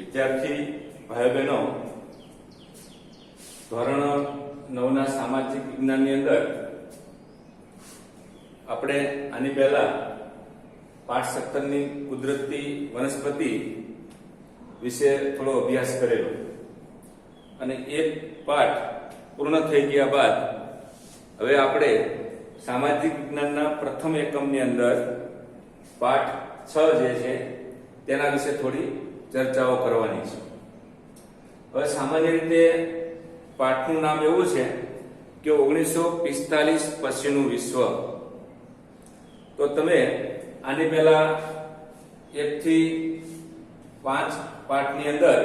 વિદ્યાર્થી ભાઈ બહેનો ધોરણ નવના સામાજિક વિજ્ઞાનની અંદર આપણે આની પહેલા પાઠ સત્તરની કુદરતી વનસ્પતિ વિશે થોડો અભ્યાસ કરેલો. અને એ પાઠ પૂર્ણ થઈ ગયા બાદ હવે આપણે સામાજિક વિજ્ઞાનના પ્રથમ એકમની અંદર પાઠ છ જે છે તેના વિશે થોડી ચર્ચાઓ કરવાની છે. હવે સામાન્ય રીતે પાઠનું નામ એવું છે કે ઓગણીસો પિસ્તાલીસ પછીનું વિશ્વ. તો તમે આની પહેલા એકથી પાંચ પાઠની અંદર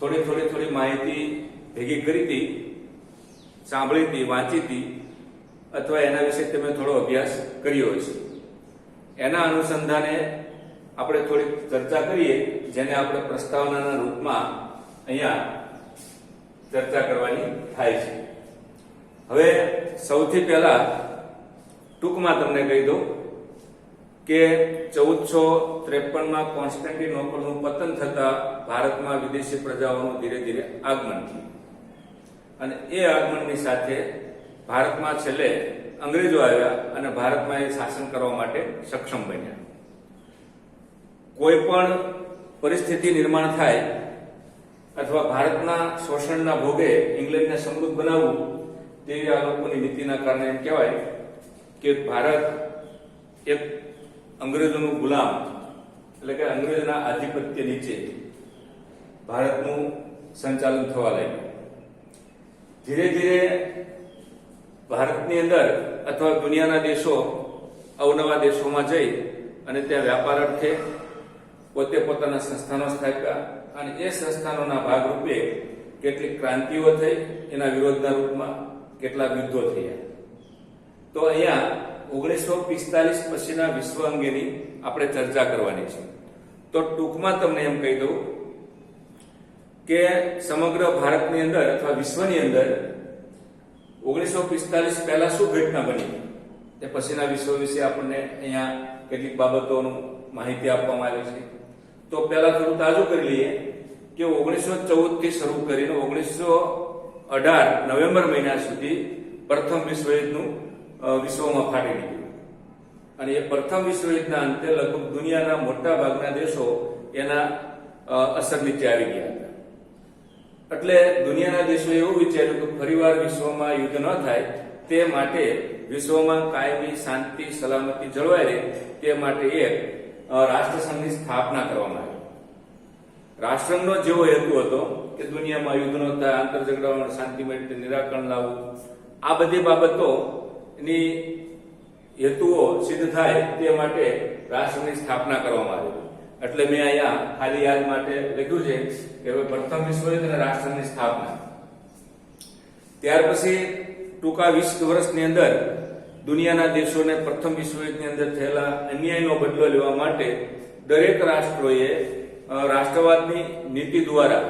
થોડી થોડી થોડી માહિતી ભેગી કરી હતી, સાંભળી હતી, વાંચી હતી, અથવા એના વિશે તમે થોડો અભ્યાસ કર્યો છે એના અનુસંધાને આપણે થોડી ચર્ચા કરીએ, જેને આપણે પ્રસ્તાવનાના રૂપમાં અહીંયા ચર્ચા કરવાની થાય છે. હવે સૌથી પહેલા ટૂંકમાં તમને કહી દઉં કે ચૌદસો ત્રેપનમાં કોન્સ્ટન્ટિનોપલનું પતન થતા ભારતમાં વિદેશી પ્રજાઓનું ધીરે ધીરે આગમન થયું. અને એ આગમનની સાથે ભારતમાં છેલ્લે અંગ્રેજો આવ્યા અને ભારતમાં એ શાસન કરવા માટે સક્ષમ બન્યા. કોઈ પણ પરિસ્થિતિ નિર્માણ થાય અથવા ભારતના શોષણના ભોગે ઇંગ્લેન્ડને સમૃદ્ધ બનાવવું તેવી આ લોકોની નીતિના કારણે એમ કહેવાય કે ભારત એક અંગ્રેજોનું ગુલામ, એટલે કે અંગ્રેજના આધિપત્ય નીચે ભારતનું સંચાલન થવા લાગ્યું. ધીરે ધીરે ભારતની અંદર અથવા દુનિયાના દેશો, અવનવા દેશોમાં જઈ અને ત્યાં વ્યાપાર અર્થે પોતે પોતાના સંસ્થાનો સ્થાપ્યા અને એ સંસ્થાનોના ભાગરૂપે કેટલીક ક્રાંતિઓ થઈ, એના વિરોધના રૂપમાં કેટલાક યુદ્ધો થયા. તો અહીંયા ઓગણીસો પિસ્તાલીસ પછીના વિશ્વ અંગેની આપણે ચર્ચા કરવાની છે. તો ટૂંકમાં તમને એમ કહી દઉં કે સમગ્ર ભારતની અંદર અથવા વિશ્વની અંદર ઓગણીસો પિસ્તાલીસ પહેલા શું ઘટના બની? તે પછીના વિશ્વ વિશે આપણને અહીંયા કેટલીક બાબતોનું માહિતી આપવામાં આવી છે. તો પહેલા થોડું તાજું કરી લઈએ કે ઓગણીસો ચૌદથી શરૂ કરીને ઓગણીસો અઢાર નવેમ્બર મહિના સુધી પ્રથમ વિશ્વયુદ્ધનું વિશ્વમાં ફાટી નીકળ્યું. અને એ પ્રથમ વિશ્વયુદ્ધના અંતે લગભગ દુનિયાના મોટા ભાગના દેશો એના અસર નીચે આવી ગયા હતા. એટલે દુનિયાના દેશોએ એવું વિચાર્યું કે ફરીવાર વિશ્વમાં યુદ્ધ ન થાય, તે માટે વિશ્વમાં કાયમી શાંતિ, સલામતી જળવાય રહે, તે માટે એક રાષ્ટ્રસંઘની સ્થાપના કરવામાં આવી. રાષ્ટ્રનો જેવો હેતુ હતો કે દુનિયામાં યુદ્ધ ન થાય આંતર ઝઘડાઓનું શાંતિમય રીતે નિરાકરણ લાવવું, આ બધી બાબતોની હેતુઓ સિદ્ધ થાય તે માટે રાષ્ટ્રની સ્થાપના કરવામાં આવી. એટલે મેં અહીંયા ખાલી યાદ માટે લખ્યું છે કે હવે પ્રથમ વિશ્વયુદ્ધ અને રાષ્ટ્રની સ્થાપના. ત્યાર પછી ટૂંકા વીસ વર્ષની અંદર દુનિયાના દેશોને પ્રથમ વિશ્વયુદ્ધની અંદર થયેલા અન્યાયનો બદલો લેવા માટે દરેક રાષ્ટ્રોએ રાષ્ટ્રવાદની નીતિ દ્વારા,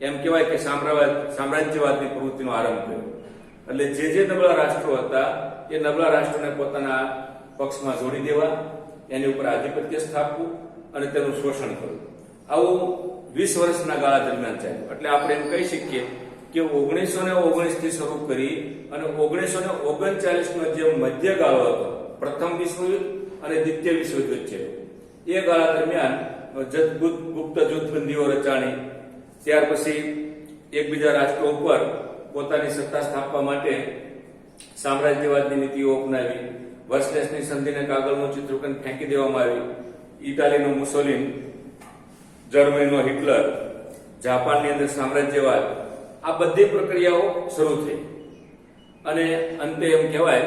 એમ કહેવાય કે સામ્રાજ્યવાદ સામ્રાજ્યવાદની પ્રવૃત્તિનો આરંભ કર્યો એટલે જે જે નબળા રાષ્ટ્રો હતા, એ નબળા રાષ્ટ્રોને પોતાના પક્ષમાં જોડી દેવા, એની ઉપર આધિપત્ય સ્થાપવું અને તેનું શોષણ કરવું. આવું વીસ વર્ષના ગાળા દરમિયાન ચાલ્યું. એટલે આપણે એમ કહી શકીએ કે ઓગણીસો ને ઓગણીસથી શરૂ કરી અને ઓગણીસો ને ઓગણચાલીસ નો જે મધ્ય ગાળો હતો, પ્રથમ વિશ્વયુદ્ધ અને દ્વિતીય વિશ્વયુદ્ધ વચ્ચે. એ ગાળા દરમિયાન ગુપ્ત જૂથબંધીઓ રચાણી, ત્યાર પછી એકબીજા રાષ્ટ્રો ઉપર પોતાની સત્તા સ્થાપવા માટે સામ્રાજ્યવાદની નીતિઓ અપનાવી વર્ષલેસની સંધિને કાગળનું ચિત્રકન ફેંકી દેવામાં આવી, ઇટાલીનો મુસોલિન, જર્મનીનો હિટલર, જાપાનની અંદર સામ્રાજ્યવાદ આ બધી પ્રક્રિયાઓ શરૂ થઈ. અને અંતે એમ કહેવાય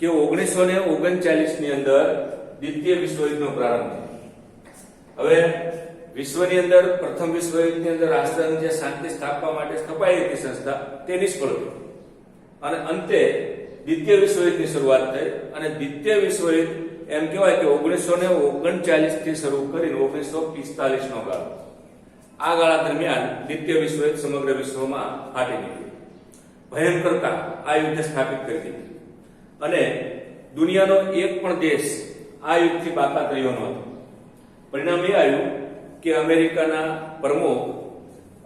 કે ઓગણીસો ને ઓગણચાલીસની અંદર દ્વિતીય વિશ્વયુદ્ધનો પ્રારંભ થયો. હવે વિશ્વની અંદર પ્રથમ વિશ્વયુદ્ધની અંદર રાષ્ટ્રની જે શાંતિ સ્થાપવા માટે સ્થપાઈ હતી સંસ્થા તે નિષ્ફળ થઈ અને અંતે દ્વિતીય વિશ્વયુદ્ધની શરૂઆત થઈ અને દ્વિતીય વિશ્વયુદ્ધ એમ કહેવાય કે ઓગણીસો ને ઓગણચાલીસથી શરૂ કરીને ઓગણીસો પિસ્તાલીસ નો ગાળો આ ગાળા દરમિયાન દ્વિતીય વિશ્વયુદ્ધ સમગ્ર વિશ્વમાં ફાટી નીકળ્યું. ભયંકરતા આ યુદ્ધ સ્થાપિત કરી દીધી. અને દુનિયાનો એક પણ દેશ આ યુદ્ધથી બાકાત રહ્યો હતો. પરિણામ એ આવ્યું કે અમેરિકાના પ્રમુખ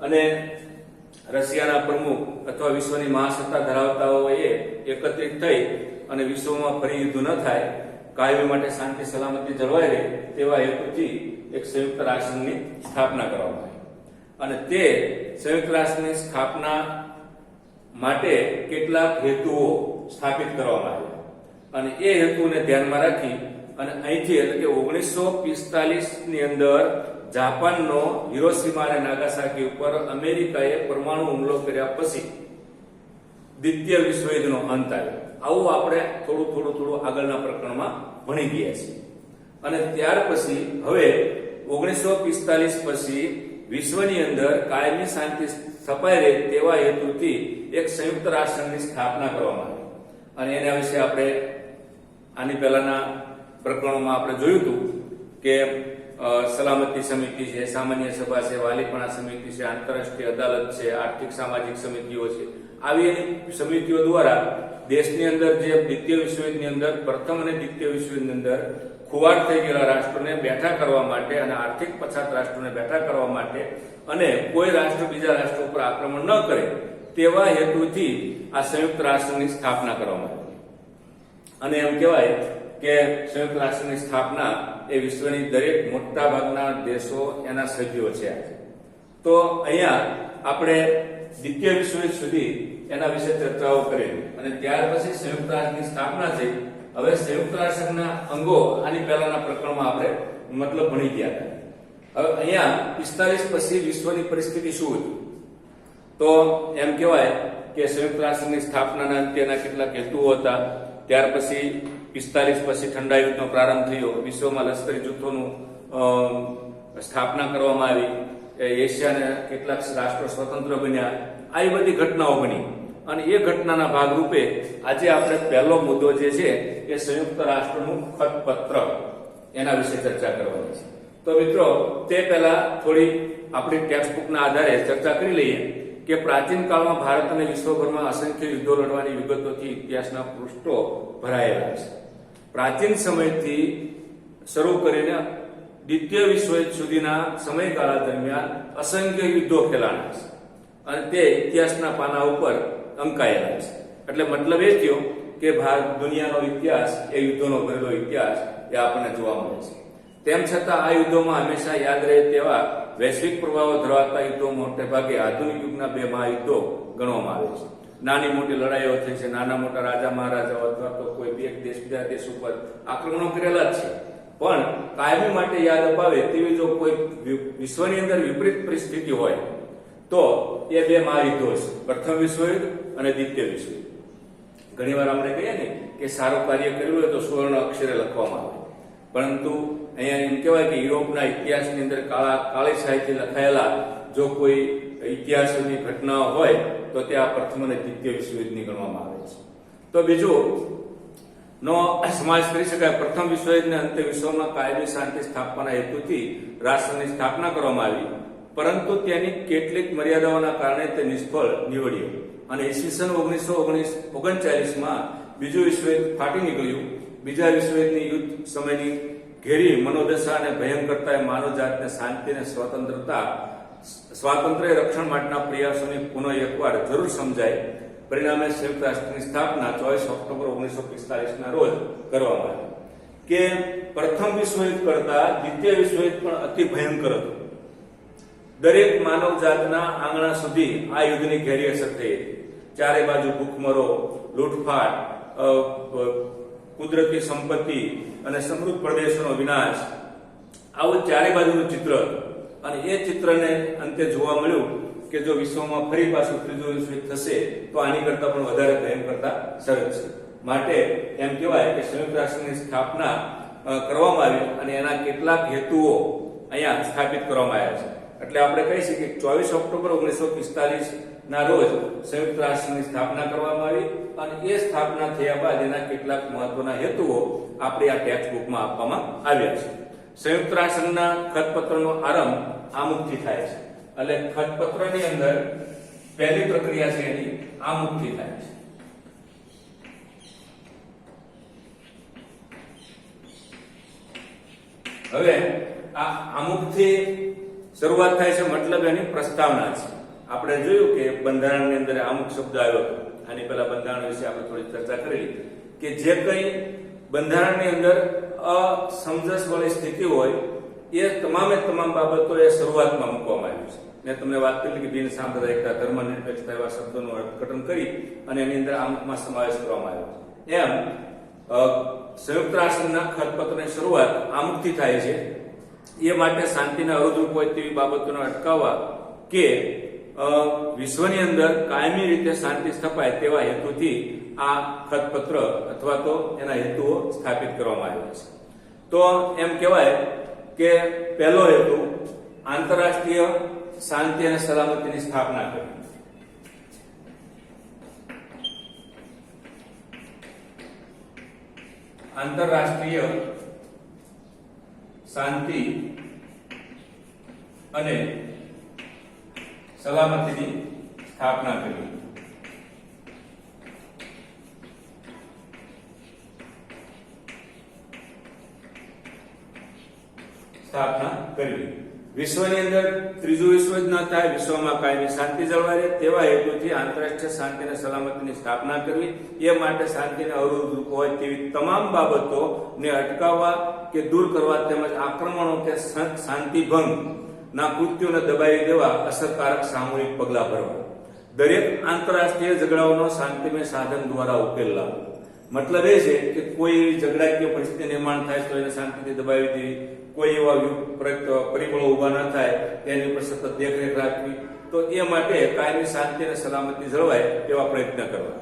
અને રશિયાના પ્રમુખ અથવા વિશ્વની મહાસત્તા ધરાવતાઓએ એકત્રિત થઈ અને વિશ્વમાં ફરી યુદ્ધ ન થાય, કાયમી માટે શાંતિ, સલામતી જળવાઈ રહે તેવા હેતુથી એક સંયુક્ત રાષ્ટ્રની સ્થાપના કરવામાં આવી. અને તે સંયુક્ત રાષ્ટ્રની સ્થાપના માટે કેટલાક હેતુઓ સ્થાપિત કરવામાં આવ્યા. અને એ હેતુને ધ્યાનમાં રાખી અને અહીંથી એટલે કે ઓગણીસો પિસ્તાલીસની અંદર જાપાનનો હિરોસીમા અને નાગાસાકી ઉપર અમેરિકાએ પરમાણુ હુમલો કર્યા પછી દ્વિતીય વિશ્વયુદ્ધનો અંત આવ્યો. આવું આપણે થોડું થોડું થોડું આગળના પ્રકરણમાં ભણી ગયા છીએ. અને ત્યાર પછી હવે ઓગણીસો પિસ્તાલીસ પછી વિશ્વની અંદર કાયમી શાંતિ સ્થપાઈ રહે તેવા હેતુથી એક સંયુક્ત રાષ્ટ્રની સ્થાપના કરવામાં આવી. અને એના વિશે આપણે આની પહેલાના પ્રકરણોમાં આપણે જોયું હતું કે સલામતી સમિતિ છે, સામાન્ય સભા છે, વાલીપણા સમિતિ છે, આંતરરાષ્ટ્રીય અદાલત છે, આર્થિક સામાજિક સમિતિઓ છે. આવી સમિતિઓ દ્વારા દેશની અંદર જે દ્વિતીય વિશ્વયુદ્ધની અંદર, પ્રથમ અને દ્વિતીય વિશ્વયુદ્ધની અંદર ખુવાડ થઈ ગયેલા રાષ્ટ્રોને બેઠા કરવા માટે અને આર્થિક પછાત રાષ્ટ્રોને બેઠા કરવા માટે અને કોઈ રાષ્ટ્ર બીજા રાષ્ટ્ર ઉપર આક્રમણ ન કરે તેવા હેતુથી આ સંયુક્ત રાષ્ટ્રની સ્થાપના કરવામાં આવી. અને એમ કહેવાય કે સંયુક્ત રાષ્ટ્રની સ્થાપના એ વિશ્વની દરેક મોટા ભાગના દેશો એના સભ્યો છે તો અહીંયા આપણે દ્વિતીય વિશ્વયુદ્ધ સુધી એના વિશે ચર્ચાઓ કરેલી અને ત્યાર પછી સંયુક્ત રાષ્ટ્રની સ્થાપના થઈ. હવે સંયુક્ત રાષ્ટ્રના અંગો આની પહેલાના પ્રકરણમાં આપણે મતલબ ભણી ગયા હતા. હવે અહીંયા પિસ્તાલીસ પછી વિશ્વની પરિસ્થિતિ શું હતી? તો એમ કહેવાય કે સંયુક્ત રાષ્ટ્રની સ્થાપનાના અંત્યના કેટલાક હેતુઓ હતા. ત્યાર પછી પિસ્તાલીસ પછી ઠંડા યુદ્ધનો પ્રારંભ થયો. વિશ્વમાં લશ્કરી જૂથોનું સ્થાપના કરવામાં આવી. એશિયાના કેટલાક રાષ્ટ્રો સ્વતંત્ર બન્યા. આવી બધી ઘટનાઓ બની. અને એ ઘટનાના ભાગરૂપે આજે આપણે પહેલો મુદ્દો જે છે એ સંયુક્ત રાષ્ટ્રનું ખતપત્ર એના વિશે ચર્ચા કરવાની છે. તો મિત્રો, તે પહેલા થોડી આપણી ટેક્સ્ટ બુકના આધારે ચર્ચા કરી લઈએ કે પ્રાચીન કાળમાં ભારત અને વિશ્વભરમાં અસંખ્ય યુદ્ધો લડવાની વિગતોથી ઇતિહાસના પૃષ્ઠો ભરાયેલા છે. પ્રાચીન સમયથી શરૂ કરીને દ્વિતીય વિશ્વયુદ્ધ સુધીના સમયગાળા દરમિયાન અસંખ્ય યુદ્ધો ખેલાણા છે. અને તે ઇતિહાસના પાના ઉપર અંકાયેલા છે. એટલે મતલબ એ થયો કે ભારત દુનિયાનો ઇતિહાસ, એ યુદ્ધોનો ભરેલો ઇતિહાસ એ આપણને જોવા મળે છે. તેમ છતાં આ યુદ્ધોમાં હંમેશા યાદ રહે તેવા વૈશ્વિક પ્રભાવો ધરાવતા યુદ્ધો મોટે ભાગે આધુનિક યુગના બે મહાયુદ્ધો ગણવામાં આવે છે. નાની મોટી લડાઈઓ થઈ છે, નાના મોટા રાજા મહારાજાઓ અથવા તો કોઈ બે દેશ બીજા દેશ ઉપર આક્રમણો કરેલા જ છે. પણ કાયમી માટે યાદ અપાવે તેવી જો કોઈ વિશ્વની અંદર વિપરીત પરિસ્થિતિ હોય તો એ બે મહાયુદ્ધો છે પ્રથમ વિશ્વયુદ્ધ અને દ્વિતીય વિશ્વયુદ્ધ. ઘણીવાર આપણે કહીએ ને કે સારું કાર્ય કર્યું હોય તો સુવર્ણ અક્ષરે લખવામાં આવે. પરંતુ અહીંયા એમ કહેવાય કે યુરોપના ઇતિહાસની અંદર કાળા, કાળી સાહિત્ય લખાયેલા જો કોઈ ઇતિહાસની ઘટનાઓ હોય, તો તે આ પ્રથમ અને દ્વિતીય વિશ્વયુદ્ધની ગણવામાં આવે છે. તો બીજું, નો સમાવેશ કરી શકાય. પ્રથમ વિશ્વયુદ્ધને અંતે વિશ્વમાં કાયમી શાંતિ સ્થાપવાના હેતુથી રાષ્ટ્રની સ્થાપના કરવામાં આવી. પરંતુ તેની કેટલીક મર્યાદાઓના કારણે તે નિષ્ફળ નીવડ્યો. અને ઈસવીસન ઓગણીસો ઓગણીસ ઓગણચાલીસમાં બીજું વિશ્વયુદ્ધ ફાટી નીકળ્યું. બીજા વિશ્વયુદ્ધની યુદ્ધ સમયની ઘેરી મનોદશા અને ભયંકરતાએ માનવજાતને શાંતિ અને સ્વતંત્રતા, સ્વાતંત્ર્ય રક્ષણ માટેના પ્રયાસોની પુનઃ એકવાર જરૂર સમજાય. પરિણામે સંયુક્ત રાષ્ટ્રની સ્થાપના ચોવીસ ઓક્ટોબર ઓગણીસો પિસ્તાલીસના રોજ કરવામાં આવી. કે પ્રથમ વિશ્વયુદ્ધ કરતા દ્વિતીય વિશ્વયુદ્ધ પણ અતિ ભયંકર હતું. દરેક માનવ જાતના આંગણા સુધી આ યુદ્ધની ઘેરી અસર થઈ ચારે બાજુ ભૂખમરો, લૂંટફાટ કુદરતી સંપત્તિ અને સમૃદ્ધ પ્રદેશોનો વિનાશ. આવું ચારે બાજુનું ચિત્ર. અને એ ચિત્રને અંતે જોવા મળ્યું કે જો વિશ્વમાં ફરી પાછું ત્રીજું વિશ્વયુદ્ધ થશે, તો આની કરતા પણ વધારે ભયંકરતા સરળ છે. માટે એમ કહેવાય કે સંયુક્ત રાષ્ટ્રની સ્થાપના કરવામાં આવી અને એના કેટલાક હેતુઓ અહીંયા સ્થાપિત કરવામાં આવ્યા છે. એટલે આપણે કહી શકીએ ચોવીસ ઓક્ટોબર ઓગણીસો પિસ્તાલીસ ના રોજ સંયુક્ત રાષ્ટ્રની સ્થાપના કરવામાં આવી અને એ સ્થાપના થયા બાદ એના કેટલાક મહત્વના હેતુઓ આપણે આ ટેક્સ્ટ બુકમાં આપવામાં આવ્યા છે. સંયુક્ત રાષ્ટ્રના ખતપત્રનો આરંભ આમુખથી થાય છે. એટલે ખતપત્રની અંદર પહેલી પ્રક્રિયા છે એની આમુખથી થાય છે. હવે આ આમુખથી શરૂઆત થાય છે મતલબ એની પ્રસ્તાવના છે. આપણે જોયું કે બંધારણની અંદર અમુક શબ્દ આવ્યો. આની પહેલા બંધારણ વિશે આપણે થોડી ચર્ચા કરેલી કે જે કંઈ બંધારણની અંદર અસમજસવાળી સ્થિતિ હોય, એ તમામે તમામ બાબતો એ શરૂઆતમાં મૂકવામાં આવ્યું છે. મેં તમને વાત કરી કે બિન સાંપ્રદાયિકતા ધર્મ નિરપેક્ષતા એવા શબ્દોનું અર્થઘટન કરી અને એની અંદર આમુખમાં સમાવેશ કરવામાં આવ્યો છે. એમ સંયુક્ત રાષ્ટ્રના ખતપત્રની શરૂઆત આમુખથી થાય છે. એ માટે શાંતિને અવરોધરૂપ હોય તેવી બાબતોને અટકાવવા કે વિશ્વની અંદર કાયમી રીતે શાંતિ સ્થપાય તેવા હેતુથી આ ખતપત્ર અથવા તો એના હેતુઓ સ્થાપિત કરવામાં આવ્યા છે. તો એમ કહેવાય કે પહેલો હેતુ, આંતરરાષ્ટ્રીય શાંતિ અને સલામતીની સ્થાપના કરવી. આંતરરાષ્ટ્રીય શાંતિ અને સલામતીની સ્થાપના કરી. સ્થાપના કરવી. વિશ્વની અંદર ત્રીજું વિશ્વ જ ન થાય, વિશ્વમાં કાયમી શાંતિ જળવાઈ રહે, તેવા હેતુથી આંતરરાષ્ટ્રીય શાંતિ અને સલામતીની સ્થાપના કરવી, એ માટે શાંતિને અવરોધ હોય તેવી તમામ બાબતોને અટકાવવા કે દૂર કરવા તેમજ આક્રમણો કે શાંતિભંગ ના કૃત્યોને દબાવી દેવા અસરકારક સામૂહિક પગલાં ભરવા. દરેક આંતરરાષ્ટ્રીય ઝઘડાઓનો શાંતિમય સાધન દ્વારા ઉકેલ લાવવો. મતલબ એ છે કે કોઈ એવી ઝઘડાકીય પરિસ્થિતિ નિર્માણ થાય તો એને શાંતિથી દબાવી દેવી. કોઈ એવા પરિબળો ઊભા ન થાય, તેની ઉપર સતત દેખરેખ રાખવી. તો એ માટે કાયમી શાંતિ અને સલામતી જળવાય તેવા પ્રયત્ન કરવા.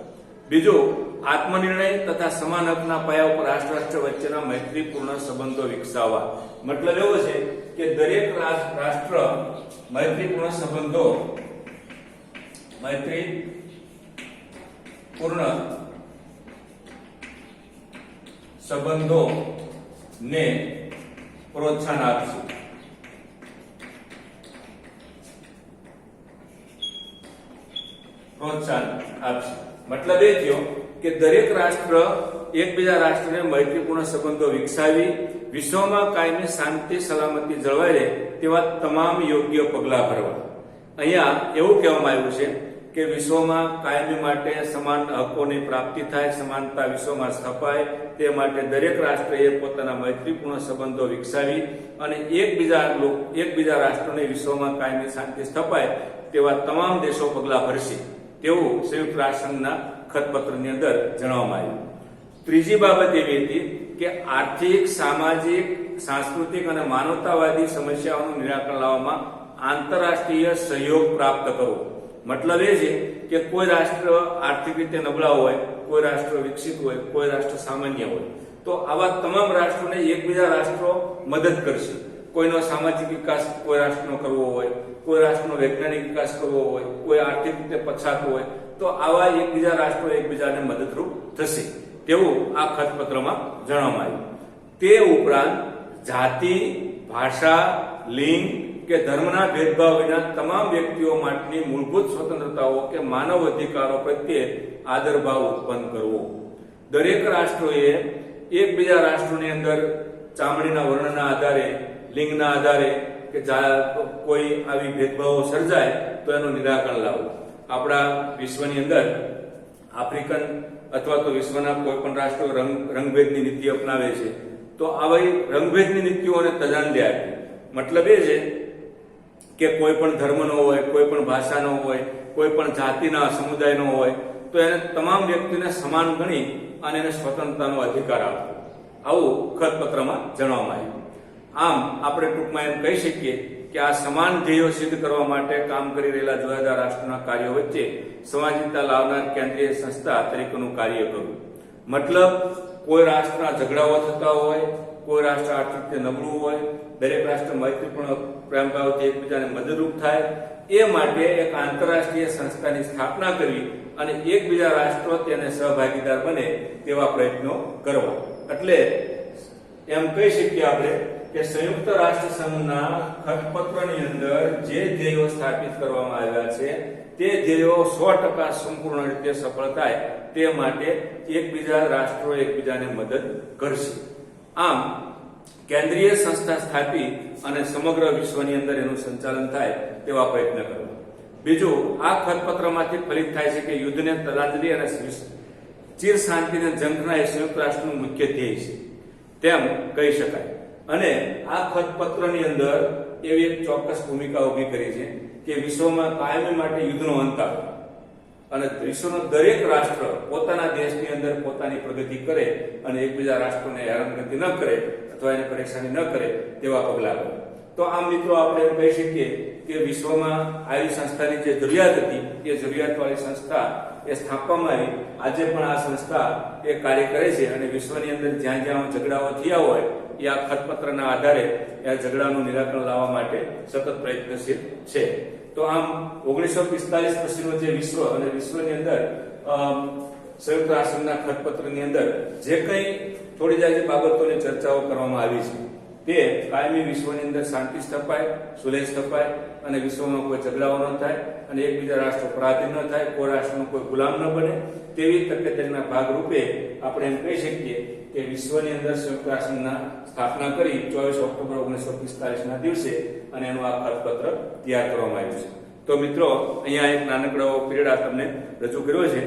બીજું, આત્મનિર્ણય તથા સમાન હકના પાયા ઉપર રાષ્ટ્ર રાષ્ટ્ર વચ્ચેના મૈત્રીપૂર્ણ સંબંધો વિકસાવવા. મતલબ એવો છે કે દરેક રાષ્ટ્ર મૈત્રીપૂર્ણ સંબંધો મૈત્રી પૂર્ણ સંબંધો ને પ્રોત્સાહન આપશે. પ્રોત્સાહન આપશે. મતલબ એ થયો કે દરેક રાષ્ટ્ર એકબીજા રાષ્ટ્રને મૈત્રીપૂર્ણ સંબંધો વિકસાવી, વિશ્વમાં કાયમી શાંતિ, સલામતી જળવાઈ રહે તેવા તમામ યોગ્ય પગલાં ભરવા. અહીંયા એવું કહેવામાં આવ્યું છે કે વિશ્વમાં કાયમી માટે સમાન હકોની પ્રાપ્તિ થાય, સમાનતા વિશ્વમાં સ્થપાય, તે માટે દરેક રાષ્ટ્રએ પોતાના મૈત્રીપૂર્ણ સંબંધો વિકસાવી અને એકબીજા એકબીજા રાષ્ટ્રોને વિશ્વમાં કાયમી શાંતિ સ્થપાય તેવા તમામ દેશો પગલાં ભરશે, તેવું સંયુક્ત રાષ્ટ્રના ખતપત્રની અંદર જણાવવામાં આવ્યું. ત્રીજી બાબત એવી હતી કે આર્થિક, સામાજિક, સાંસ્કૃતિક અને માનવતાવાદી સમસ્યાઓનું નિરાકરણ લાવવામાં આંતરરાષ્ટ્રીય સહયોગ પ્રાપ્ત કરવો. મતલબ એ છે કે કોઈ રાષ્ટ્ર આર્થિક રીતે નબળા હોય, કોઈ રાષ્ટ્ર વિકસિત હોય, કોઈ રાષ્ટ્ર સામાન્ય હોય, તો આવા તમામ રાષ્ટ્રોને એકબીજા રાષ્ટ્રો મદદ કરશે. કોઈનો સામાજિક વિકાસ કોઈ રાષ્ટ્રનો કરવો હોય, કોઈ રાષ્ટ્રનો વૈજ્ઞાનિક વિકાસ કરવો હોય, કોઈ આર્થિક રીતે પછાત હોય, તો આવા એકબીજા રાષ્ટ્રો એકબીજાને મદદરૂપ થશે. તેવું આ ખતપત્રમાં જણાવવામાં આવ્યું. તે ઉપરાંત જાતિ, ભાષા, લિંગ કે ધર્મના ભેદભાવ વિના તમામ વ્યક્તિઓ માટેની મૂળભૂત સ્વતંત્રતાઓ કે માનવ અધિકારો પ્રત્યે આદરભાવ ઉત્પન્ન કરવો. દરેક રાષ્ટ્રોએ એકબીજા રાષ્ટ્રોની અંદર ચામડીના વર્ણના આધારે, લિંગના આધારે કે કોઈ આવી ભેદભાવો સર્જાય તો એનું નિરાકરણ લાવવું આપણા વિશ્વની અંદર આફ્રિકન અથવા તો વિશ્વના કોઈ પણ રાષ્ટ્રો રંગ, રંગભેદની નીતિ અપનાવે છે, તો આવી રંગભેદની નીતિઓને તજાંડે આપી. મતલબ એ છે કે કોઈ પણ ધર્મનો હોય, કોઈ પણ ભાષાનો હોય, કોઈ પણ જાતિના, સમુદાયનો હોય, તો એને તમામ વ્યક્તિને સમાન ગણી અને એને સ્વતંત્રતાનો અધિકાર આપવો. આવું ખતપત્રમાં જણાવવામાં આવ્યું. આમ, આપણે ટૂંકમાં એમ કહી શકીએ કે આ સમાન ધ્યેયો સિદ્ધ કરવા માટે કામ કરી રહેલા જુદા જુદા રાષ્ટ્રના કાર્યો વચ્ચે સમાજિકતા લાવનાર કેન્દ્રીય સંસ્થા તરીકેનું કાર્ય કરવું. મતલબ કોઈ રાષ્ટ્રના ઝઘડાઓ થતા હોય, કોઈ રાષ્ટ્ર આર્થિક નબળું હોય, દરેક રાષ્ટ્ર મૈત્રીપૂર્ણ પ્રેમ ભાવથી એકબીજાને મદદરૂપ થાય, એ માટે એક આંતરરાષ્ટ્રીય સંસ્થાની સ્થાપના કરવી અને એકબીજા રાષ્ટ્રો તેને સહભાગીદાર બને તેવા પ્રયત્નો કરવા. એટલે એમ કહી શકીએ આપણે કે સંયુક્ત રાષ્ટ્ર સંઘના ખતપત્રની અંદર જે ધ્યેયો સ્થાપિત કરવામાં આવ્યા છે, તે ધ્યેયો સો ટકા સંપૂર્ણ રીતે સફળ થાય. તે માટે એકબીજા રાષ્ટ્રો એકબીજાને મદદ કરશે. આમ, કેન્દ્રીય સંસ્થા સ્થાપી અને સમગ્ર વિશ્વની અંદર એનું સંચાલન થાય તેવા પ્રયત્ન કરવા બીજું, આ ખતપત્રમાંથી ફલિત થાય છે કે યુદ્ધને તલાંજલી અને ચીર શાંતિને જંગના એ સંયુક્ત રાષ્ટ્રનું મુખ્ય ધ્યેય છે. તેમ કહી શકાય. અને આ ખતપત્રની અંદર એવી એક ચોક્કસ ભૂમિકા ઊભી કરી છે કે વિશ્વમાં કાયમી માટે યુદ્ધનો અંત આવે. અને વિશ્વનો દરેક રાષ્ટ્ર પોતાના દેશની અંદર પોતાની પ્રગતિ કરે અને એકબીજા રાષ્ટ્રોને હેરાનગતિ ન કરે અથવા એને પરેશાની ન કરે તેવા પગલાં લે. તો આમ મિત્રો આપણે એમ કહી શકીએ કે વિશ્વમાં આવી સંસ્થાની જે જરૂરિયાત હતી, એ જરૂરિયાતવાળી સંસ્થા એ સ્થાપવામાં આવી. આજે પણ આ સંસ્થા એ કાર્ય કરે છે અને વિશ્વની અંદર જ્યાં જ્યાં ઝઘડાઓ થયા હોય, એ આ ખતપત્રના આધારે એ ઝઘડાનું નિરાકરણ લાવવા માટે સતત પ્રયત્નશીલ છે. તો આમ ઓગણીસો પિસ્તાલીસ પછીનો જે વિશ્વ અને વિશ્વની અંદર સંયુક્ત રાષ્ટ્રના ખતપત્રની અંદર જે કંઈ થોડી જાજી બાબતોની ચર્ચાઓ કરવામાં આવી છે, તે કાયમી વિશ્વની અંદર શાંતિ સ્થપાય, સુલેહ સ્થપાય અને વિશ્વમાં કોઈ ઝઘડાઓ ન થાય અને એકબીજા રાષ્ટ્રો પરાધીન ન થાય, કોઈ રાષ્ટ્રનો કોઈ ગુલામ ન બને, તેવી તકેદારીના ભાગરૂપે આપણે એમ કહી શકીએ કે વિશ્વની અંદર સંયુક્ત રાષ્ટ્રના સ્થાપના કરી ચોવીસ ઓક્ટોબર ઓગણીસો પિસ્તાલીસના દિવસે અને એનું આ અર્થપત્ર તૈયાર કરવામાં આવ્યું છે. તો મિત્રો, અહીંયા એક નાનકડો પીરિયડ આ તમને રજૂ કર્યો છે.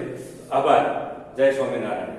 આભાર. જય સ્વામિનારાયણ.